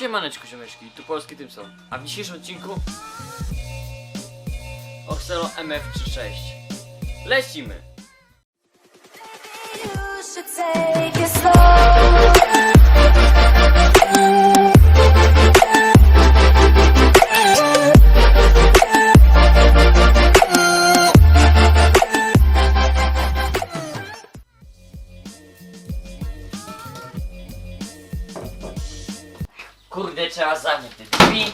Siemaneczko ziomeczki, tu Polski tym są. A w dzisiejszym odcinku Oxelo MF36 Lecimy! You. Zamknąć te drzwi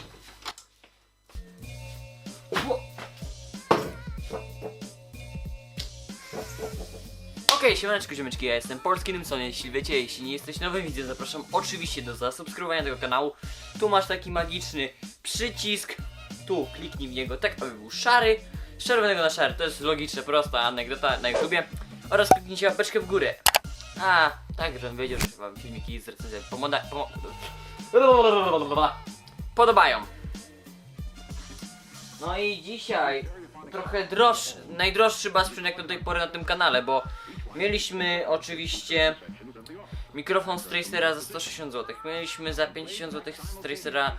Okej, siemaneczko ziomeczki, ja jestem Polski Nymson, jeśli wiecie, jeśli nie jesteś nowy widzem, zapraszam oczywiście do zasubskrybowania tego kanału. Tu masz taki magiczny przycisk, tu kliknij w niego tak, aby był szary, z czerwonego na szary, to jest logiczne, prosta anegdota na YouTubie oraz kliknijcie łapeczkę w górę. A, tak, żebym wiedział, że wam filmiki z recenzją pomoda... Pomo podobają. No i dzisiaj trochę droższy, najdroższy bas sprzęt do tej pory na tym kanale, bo mieliśmy oczywiście mikrofon z Tracera za 160 zł, mieliśmy za 50 zł z Tracera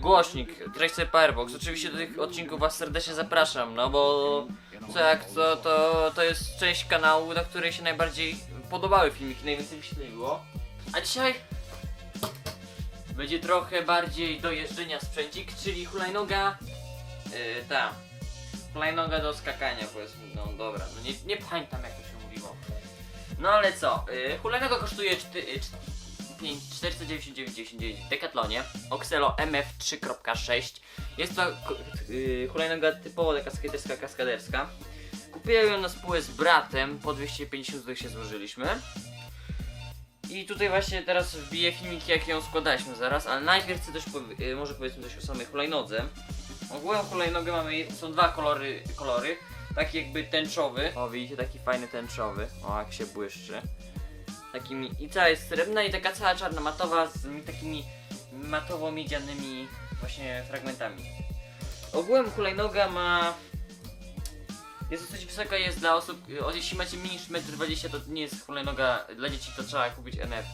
głośnik Tracer Powerbox. Oczywiście do tych odcinków was serdecznie zapraszam, no bo co jak co, to, to jest część kanału, na której się najbardziej podobały filmiki, najwięcej wyświetleń było. A dzisiaj będzie trochę bardziej do jeżdżenia sprzęcik, czyli hulajnoga. Yy, ta. Hulajnoga do skakania, powiedzmy. No dobra, no nie, nie pamiętam jak to się mówiło. No ale co? Yy, hulajnoga kosztuje czty- yy, czt- pięć- 499,99 w Decathlonie. Oxelo MF3.6. Jest to yy, hulajnoga typowo taka skaterska, kaskaderska. Kupiłem ją na spółę z bratem, po 250 zł się złożyliśmy. I tutaj właśnie teraz wbiję filmiki, jak ją składaliśmy zaraz, ale najpierw chcę też powie- y, może powiedzmy coś o samej hulajnodze. Ogółem hulajnogę mamy, są dwa kolory, kolory, taki jakby tęczowy. O widzicie, taki fajny tęczowy, o jak się błyszczy. Takimi, i cała jest srebrna i taka cała czarna matowa z mi- takimi matowo-miedzianymi właśnie fragmentami. Ogółem hulajnoga ma jest dosyć wysoka, jest dla osób, o, jeśli macie mniej niż 1,20 m to nie jest hulajnoga, dla dzieci to trzeba kupić NF,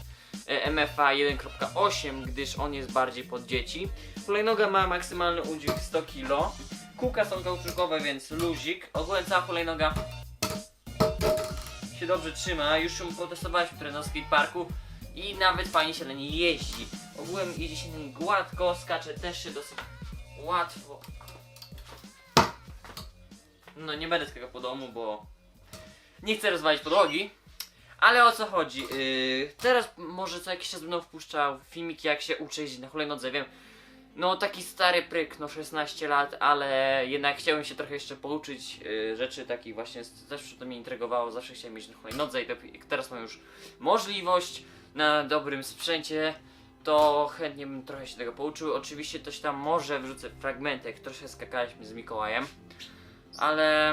e, MFA 1.8, gdyż on jest bardziej pod dzieci. Hulajnoga ma maksymalny udźwig 100 kg, kółka są kauczukowe, więc luzik. Ogólnie cała hulajnoga się dobrze trzyma, już ją potestowaliśmy trochę na skateparku i nawet fajnie się na niej jeździ. Ogółem jeździ się na niej gładko, skacze też się dosyć łatwo. No nie będę skakał po domu, bo nie chcę rozwalić podłogi. Ale o co chodzi? Yy, teraz może co jakiś czas będę wpuszczał filmiki jak się uczę jeździć na hulajnodze, wiem. No taki stary pryk, no 16 lat, ale jednak chciałem się trochę jeszcze pouczyć yy, rzeczy takich właśnie, zawsze to mnie intrygowało, zawsze chciałem mieć na hulajnodze i teraz mam już możliwość na dobrym sprzęcie, to chętnie bym trochę się tego pouczył. Oczywiście coś tam może wrzucę fragmenty, jak troszkę skakaliśmy z Mikołajem ale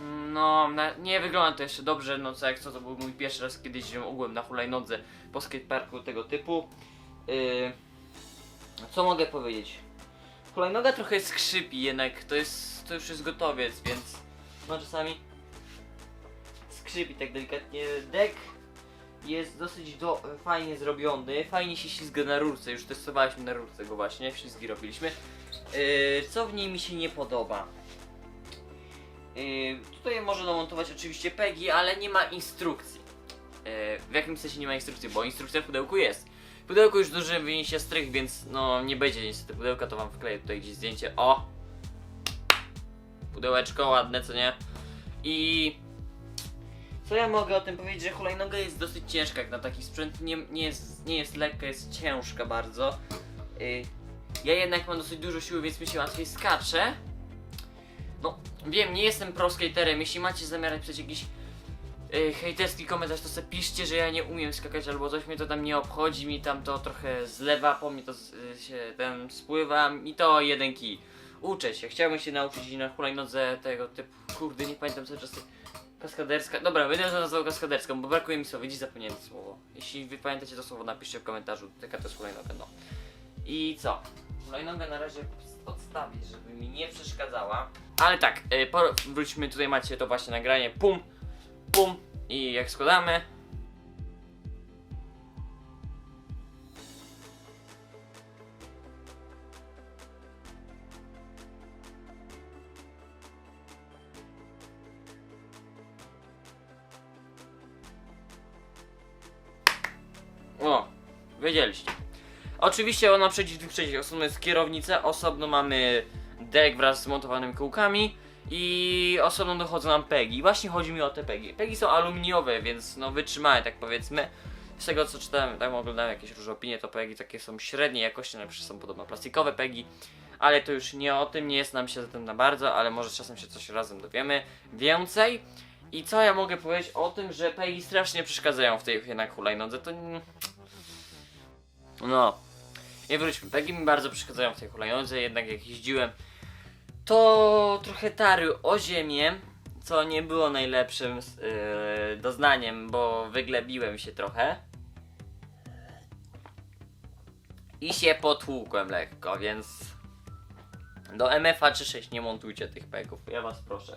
mm, no nie wygląda to jeszcze dobrze, no co jak co to był mój pierwszy raz kiedy jeździłem ogółem na hulajnodze po skateparku tego typu. Yy, co mogę powiedzieć? Hulajnoga trochę skrzypi jednak, to jest, to już jest gotowiec, więc no czasami skrzypi tak delikatnie. Dek jest dosyć do, fajnie zrobiony, fajnie się ślizga na rurce, już testowaliśmy na rurce go właśnie, ślizgi robiliśmy. Yy, co w niej mi się nie podoba? Yy, tutaj można domontować oczywiście PEGI, ale nie ma instrukcji. Yy, w jakim sensie nie ma instrukcji? Bo instrukcja w pudełku jest. W pudełku już duży wyniesie strych, więc no nie będzie niestety pudełka, to wam wkleję tutaj gdzieś zdjęcie. O! Pudełeczko ładne, co nie? I co ja mogę o tym powiedzieć, że hulajnoga jest dosyć ciężka jak na taki sprzęt, nie, nie, jest, nie jest lekka, jest ciężka bardzo. Yy, ja jednak mam dosyć dużo siły, więc mi się łatwiej skacze. No, wiem, nie jestem pro skaterem. Jeśli macie zamiar napisać jakiś yy, hejterski komentarz, to sobie piszcie, że ja nie umiem skakać albo coś mnie to tam nie obchodzi, mi tam to trochę zlewa, po mnie to y, się ten spływa i to jeden kij. Uczę się, chciałbym się nauczyć na hulajnodze tego typu, kurde, nie pamiętam cały czas tej- kaskaderska. Dobra, będę nazwał kaskaderską, bo brakuje mi słowa, dziś zapomniałem to słowo. Jeśli wy pamiętacie to słowo, napiszcie w komentarzu, jaka to jest hulajnoga, no. I co? Hulajnogę na razie odstawić, żeby mi nie przeszkadzała. Ale tak, y, wróćmy, tutaj macie to właśnie nagranie, pum, pum i jak składamy, O, wiedzieliście. Oczywiście ona przejdzie dwóch częściach. Osobno jest kierownica, osobno mamy dek wraz z montowanymi kółkami i osobno dochodzą nam pegi. Właśnie chodzi mi o te pegi. Pegi są aluminiowe, więc no wytrzymają, tak powiedzmy. Z tego co czytałem, tam oglądałem jakieś różne opinie, to pegi takie są średniej jakości, na przykład są podobno plastikowe pegi. Ale to już nie o tym, nie jest nam się za tym na bardzo, ale może czasem się coś razem dowiemy więcej. I co ja mogę powiedzieć o tym, że pegi strasznie przeszkadzają w tej jednak hulajnodze, to... No. I wróćmy, pegi mi bardzo przeszkadzają w tej hulajnodze, jednak jak jeździłem, to trochę tary o ziemię, co nie było najlepszym yy, doznaniem, bo wyglebiłem się trochę. I się potłukłem lekko, więc do MFA czy 6 nie montujcie tych pegów, ja was proszę.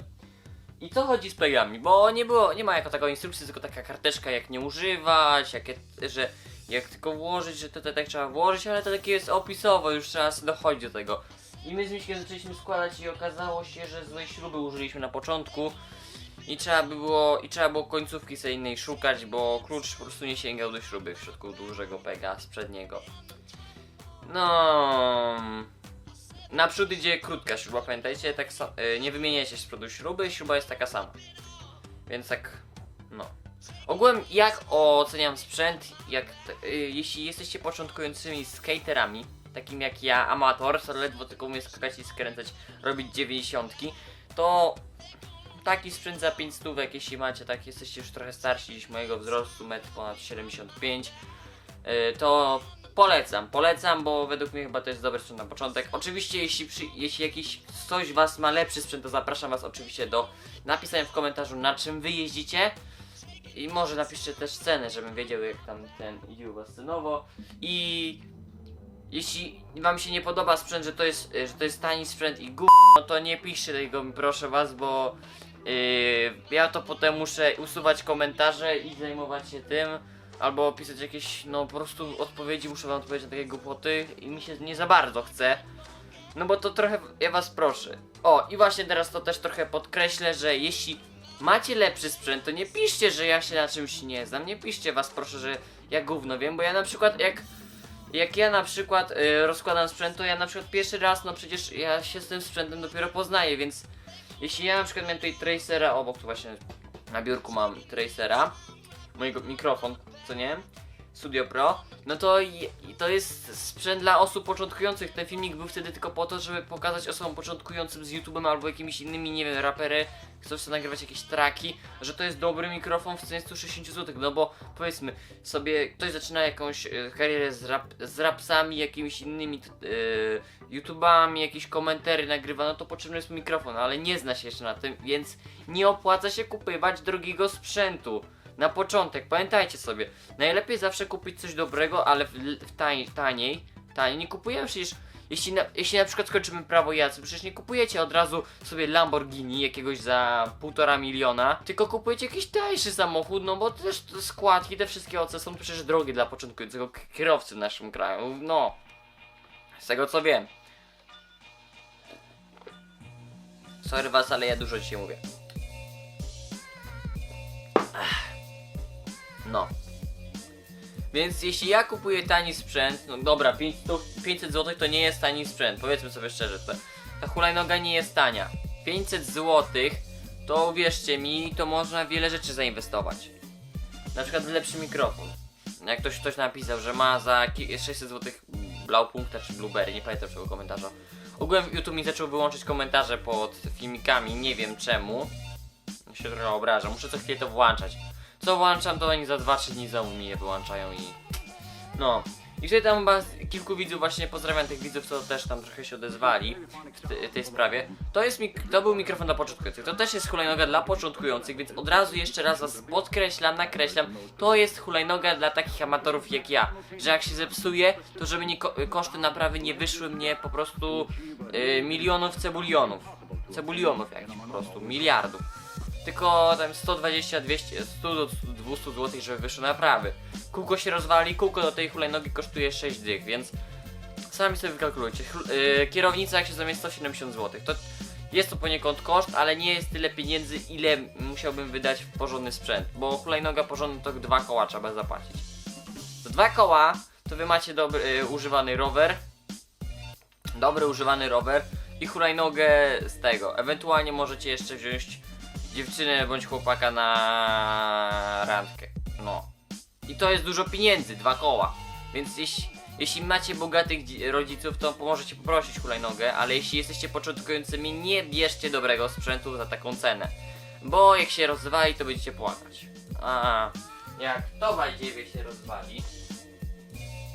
I co chodzi z pegami? Bo nie było, nie ma jako takiej instrukcji, tylko taka karteczka jak nie używać, jakie, że jak tylko włożyć, że to, tak trzeba włożyć, ale to takie jest opisowo, już trzeba sobie dochodzić do tego. I my z Miśkiem zaczęliśmy składać i okazało się, że złej śruby użyliśmy na początku i trzeba by było, i trzeba było końcówki sobie innej szukać, bo klucz po prostu nie sięgał do śruby w środku dużego pega z przedniego. No... Naprzód idzie krótka śruba, pamiętajcie, tak sa- y, nie wymieniajcie z przodu śruby, śruba jest taka sama. Więc tak, no. Ogółem, jak oceniam sprzęt, jak t- y, jeśli jesteście początkującymi skaterami, takim jak ja, amator, co ledwo tylko umie skakać i skręcać, robić dziewięćdziesiątki, to taki sprzęt za 5 stówek, jeśli macie tak, jesteście już trochę starsi niż mojego wzrostu, metr ponad 75, y, to polecam, polecam, bo według mnie chyba to jest dobry sprzęt na początek. Oczywiście, jeśli, przy, jeśli jakiś ktoś was ma lepszy sprzęt, to zapraszam was oczywiście do napisania w komentarzu na czym wy jeździcie. I może napiszcie też cenę, żebym wiedział jak tam ten idzie was cenowo. I jeśli wam się nie podoba sprzęt, że to jest, że to jest tani sprzęt i gó, no to nie piszcie tego, proszę was, bo yy, ja to potem muszę usuwać komentarze i zajmować się tym. Albo pisać jakieś, no po prostu odpowiedzi, muszę wam odpowiedzieć na takie głupoty i mi się nie za bardzo chce. No bo to trochę, ja was proszę. O, i właśnie teraz to też trochę podkreślę, że jeśli macie lepszy sprzęt, to nie piszcie, że ja się na czymś nie znam. Nie piszcie was proszę, że ja gówno wiem, bo ja na przykład jak jak ja na przykład y, rozkładam sprzęt, to ja na przykład pierwszy raz, no przecież ja się z tym sprzętem dopiero poznaję, więc jeśli ja na przykład miałem tutaj Tracera, obok tu właśnie na biurku mam Tracera, mojego mikrofon, co nie? Studio Pro, no to to jest sprzęt dla osób początkujących. Ten filmik był wtedy tylko po to, żeby pokazać osobom początkującym z YouTube'em albo jakimiś innymi, nie wiem, rapery, chcą sobie nagrywać jakieś traki, że to jest dobry mikrofon w cenie 160 zł, no bo powiedzmy sobie, ktoś zaczyna jakąś e, karierę z, rap, z rapsami, jakimiś innymi e, YouTubami, jakieś komentary nagrywa, no to potrzebny jest mikrofon, ale nie zna się jeszcze na tym, więc nie opłaca się kupywać drogiego sprzętu. Na początek, pamiętajcie sobie, najlepiej zawsze kupić coś dobrego, ale w, w taniej, taniej, taniej. Nie kupujemy przecież, jeśli na, jeśli na przykład skończymy prawo jazdy, przecież nie kupujecie od razu sobie Lamborghini jakiegoś za półtora miliona, tylko kupujecie jakiś tańszy samochód, no bo też te składki, te wszystkie OC są przecież drogie dla początkującego kierowcy w naszym kraju, no. Z tego co wiem. Sorry was, ale ja dużo dzisiaj mówię. No. Więc jeśli ja kupuję tani sprzęt, no dobra, 500, 500 zł to nie jest tani sprzęt, powiedzmy sobie szczerze, to, ta hulajnoga nie jest tania. 500 zł to uwierzcie mi, to można wiele rzeczy zainwestować. Na przykład w lepszy mikrofon. Jak ktoś, ktoś napisał, że ma za ki- 600 zł Blaupunkta czy Blueberry, nie pamiętam czego komentarza. Ogółem YouTube mi zaczął wyłączyć komentarze pod filmikami, nie wiem czemu. się trochę obrażam, muszę co chwilę to włączać. Co włączam, to oni za 2-3 dni znowu mi je wyłączają i... No. I tutaj tam chyba kilku widzów, właśnie pozdrawiam tych widzów, co też tam trochę się odezwali w te, tej sprawie. To jest to był mikrofon dla początkujących. To też jest hulajnoga dla początkujących, więc od razu jeszcze raz was podkreślam, nakreślam. To jest hulajnoga dla takich amatorów jak ja. Że jak się zepsuje, to żeby nie ko- koszty naprawy nie wyszły mnie po prostu y, milionów cebulionów. Cebulionów jakichś po prostu, miliardów tylko tam 120, 200, 100 do 200 zł, żeby wyszło naprawy. Kółko się rozwali, kółko do tej hulajnogi kosztuje 6 dych, więc sami sobie wykalkulujcie. Yy, kierownica jak się zamiast 170 zł, to jest to poniekąd koszt, ale nie jest tyle pieniędzy, ile musiałbym wydać w porządny sprzęt, bo hulajnoga porządna to dwa koła trzeba zapłacić. To dwa koła to wy macie dobry, y, używany rower, dobry używany rower i hulajnogę z tego. Ewentualnie możecie jeszcze wziąć dziewczynę bądź chłopaka na randkę. No. I to jest dużo pieniędzy, dwa koła. Więc jeśli, jeśli macie bogatych dzi- rodziców, to możecie poprosić hulajnogę, ale jeśli jesteście początkującymi, nie bierzcie dobrego sprzętu za taką cenę. Bo jak się rozwali, to będziecie płakać. A jak to badziewie się rozwali,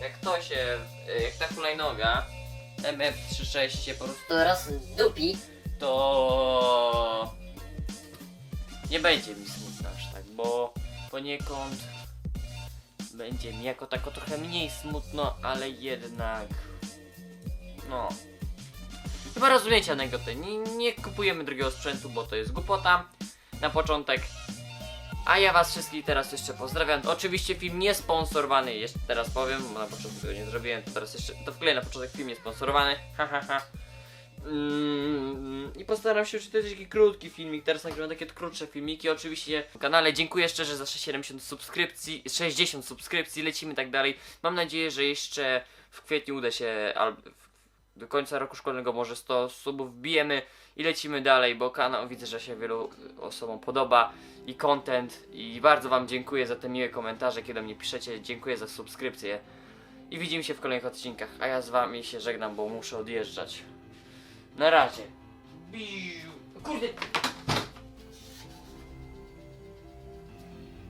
jak to się, jak ta hulajnoga MF36 się po prostu To rozdupi. to nie będzie mi smutno aż tak, bo poniekąd będzie mi jako tako trochę mniej smutno, ale jednak no chyba rozumiecie anegdotę, nie, nie kupujemy drugiego sprzętu, bo to jest głupota na początek a ja was wszystkich teraz jeszcze pozdrawiam. Oczywiście film nie sponsorowany, jeszcze teraz powiem, bo na początku tego nie zrobiłem, to teraz jeszcze, to wkleję na początek film nie sponsorowany, ha ha ha. Mm, I postaram się, jest taki krótki filmik, teraz nagrywam takie krótsze filmiki, oczywiście w kanale. Dziękuję szczerze za 70 subskrypcji, 60 subskrypcji, lecimy tak dalej. Mam nadzieję, że jeszcze w kwietniu uda się, albo do końca roku szkolnego może 100 subów wbijemy i lecimy dalej, bo kanał widzę, że się wielu osobom podoba i content i bardzo wam dziękuję za te miłe komentarze, kiedy mnie piszecie, dziękuję za subskrypcję i widzimy się w kolejnych odcinkach, a ja z wami się żegnam, bo muszę odjeżdżać. Na razie. Biu. Kurde.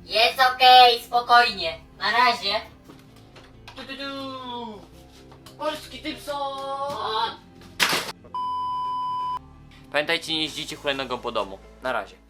Jest okej, spokojnie. Na razie. Du, du, du. Polski Typson! Pamiętajcie, nie jeździcie hulajnogą po domu. Na razie.